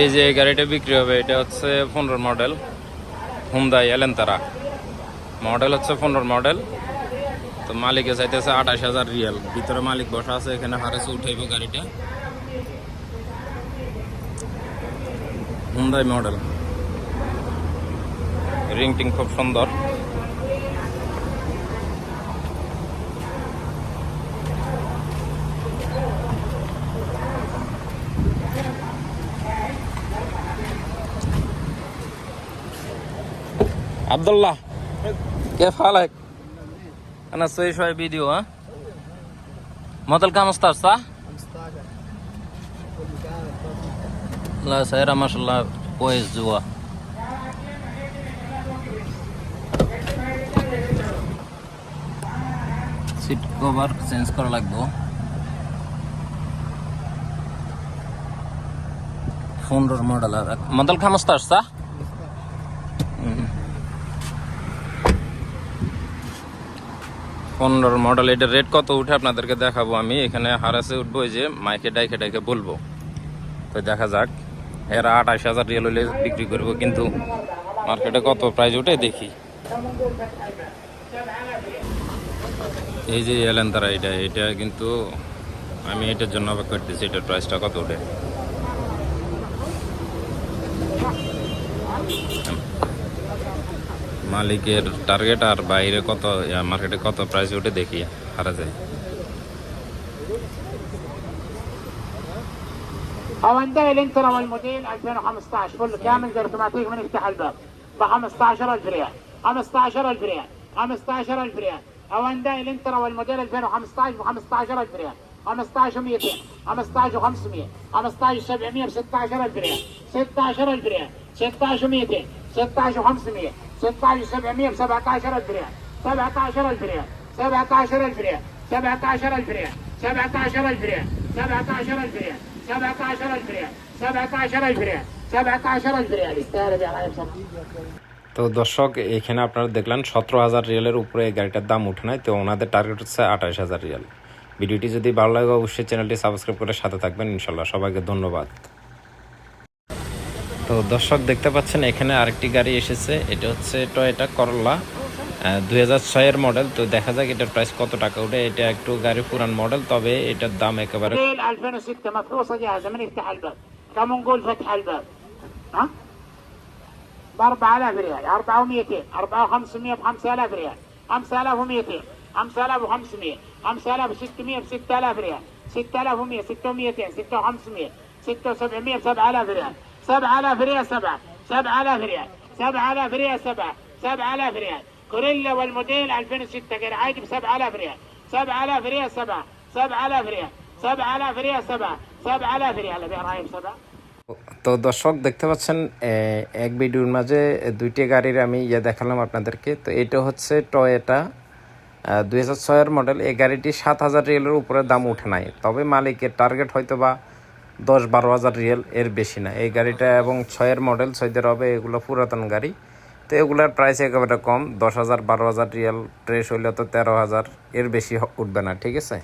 এই যে গাড়িটা বিক্রি হবে, এটা হচ্ছে পনেরো মডেল হুমদাই এলেন্তারা মডেল হচ্ছে পনেরো মডেল। তো মালিকে চাইতেছে আঠাশ হাজার রিয়াল। ভিতরে মালিক বসা আছে, এখানে হারেছে উঠাইব গাড়িটা। হুমদাই মডেল। রিংটিং খুব সুন্দর। عبد الله كيف حالك؟ أنا أسوي شوي فيديو ها؟ موديل كام ستار صح؟ لا سيارة ما شاء الله كويس جوا সিট কভার চেঞ্জ করা লাগবে পনেরোর মডেল আর মডেল খামস্তার সা পনেরোর মডেল এটার রেট কত উঠে আপনাদেরকে দেখাবো আমি। এখানে হারাসে উঠবো এই যে মাইকে ডাইকে ডাইকে বলব। তো দেখা যাক, এরা আঠাশ হাজার রিয়েল হলে বিক্রি করব, কিন্তু মার্কেটে কত প্রাইস উঠে দেখি। এই যে এলেন তারা এটা এটা কিন্তু আমি এটার জন্য অপেক্ষা করতেছি, এটার প্রাইসটা কত উঠে। মালিকের টার্গেট আর বাইরে কত মার্কেটে কত প্রাইস উঠে দেখি হারা যায় هوندا الانترا والموديل 2015 كله كامل زي اوتوماتيك من يفتح الباب ب 15000 ريال 15000 ريال 15000 ريال هوندا الانترا والموديل 2015 ب 15000 ريال 15 200 15 500 15 700 ب 16000 ريال 16000 ريال 16 200 16 500 16 700 ب 17000 ريال 17000 ريال 17000 ريال 17000 ريال 17000 ريال 17000 ريال 17000 ريال 17000 ريال 17000 ريال يستاهل يا غايب صلاح তো দর্শক এখানে আপনারা দেখলেন সতেরো হাজার রিয়ালের উপরে এই গাড়িটার দাম উঠে নাই তো ওনাদের টার্গেট হচ্ছে আঠাশ হাজার রিয়াল ভিডিওটি যদি ভালো লাগে অবশ্যই চ্যানেলটি সাবস্ক্রাইব করে সাথে থাকবেন ইনশাল্লাহ সবাইকে ধন্যবাদ তো দর্শক দেখতে পাচ্ছেন, এখানে আরেকটি গাড়ি এসেছে। এটা হচ্ছে টয়েটা করল্লা দুই হাজার মডেল তো দেখা যাক এটার প্রাইস কত টাকা উঠে। এটা একটু গাড়ি পুরান মডেল তবে এটার দাম একেবারে 7000 ريال 7 7000 ريال 7000 ريال 7 7000 ريال كوريلا والموديل 2006 غير عادي ب 7000 ريال 7000 ريال 7 7000 ريال 7000 ريال 7 7000 ريال ابي رايب 7 তো দর্শক দেখতে পাচ্ছেন এ, এক ভিডিওর মাঝে দুইটি গাড়ির আমি ইয়ে দেখালাম আপনাদেরকে তো এটা হচ্ছে টয়েটা দুই হাজার ছয়ের মডেল এই গাড়িটি সাত হাজার রিয়েলের উপরে দাম উঠে নাই তবে মালিকের টার্গেট হয়তো বা দশ বারো হাজার রিয়েল এর বেশি না। এই গাড়িটা এবং ছয়ের মডেল ছয়দের হবে এগুলো পুরাতন গাড়ি। তো এগুলোর প্রাইস একেবারে কম, দশ হাজার, বারো হাজার রিয়েল ট্রেস হইলে তো তেরো হাজার এর বেশি উঠবে না, ঠিক আছে?